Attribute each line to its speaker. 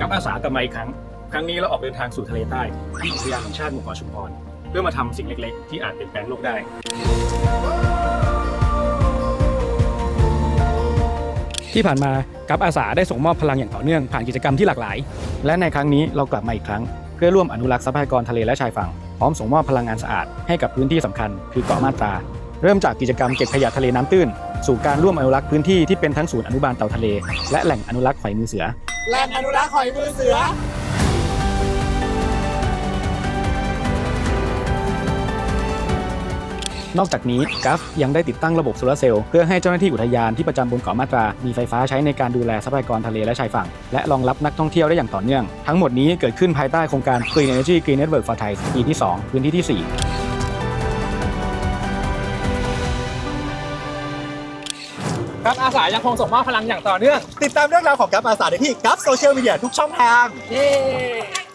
Speaker 1: กับอาสากลับมาอีกครั้ง ครั้งนี้เราออกเดินทางสู่ทะเลใต้ที่อุทยานแห่งชาติหมู่เกาะชุมพร เพื่อมาทำสิ่งเล็กๆ ที่อาจเปลี่ยนแปลงโลกได้ ที่ผ่านมากับอาสาได้ส่งมอบพลังอย่างต่อเนื่องผ่านกิจกรรมที่หลากหลาย และในครั้งนี้เรากลับมาอีกครั้ง เพื่อร่วมอนุรักษ์ทรัพยากรทะเลและชายฝั่งพร้อมส่งมอบพลังงานสะอาดให้กับพื้นที่สำคัญ คือเกาะมาตราเริ่มจากกิจกรรมเก็บขยะทะเลน้ำตื้น สู่การร่วมอนุรักษ์พื้นที่ที่เป็นทั้งศูนย์อนุบาลเต่าทะเล และแหล่งอนุรักษ์หอยมือเสือ
Speaker 2: แล่งอนุรักษ์หอยมือเสือ
Speaker 1: นอกจากนี้กัฟยังได้ติดตั้งระบบโซลาร์เซลล์เพื่อให้เจ้าหน้าที่อุทยานที่ประจำบนเกาะมาตรา มีไฟฟ้าใช้ในการดูแลทรัพยากรทะเลและชายฝั่ง และรองรับนักท่องเที่ยวได้อย่างต่อเนื่อง ทั้งหมดนี้เกิดขึ้นภายใต้โครงการ Green Energy Green Network for Thai ปีที่ 2 พื้นที่ที่ 4
Speaker 3: ครับอาสายังคงส่งมอบพลังอย่างต่อเนื่อง
Speaker 2: ติดตามเรื่องราวของกัฟอาสาได้ที่กัฟโซเชียลมีเดียทุกช่องทาง
Speaker 3: เย้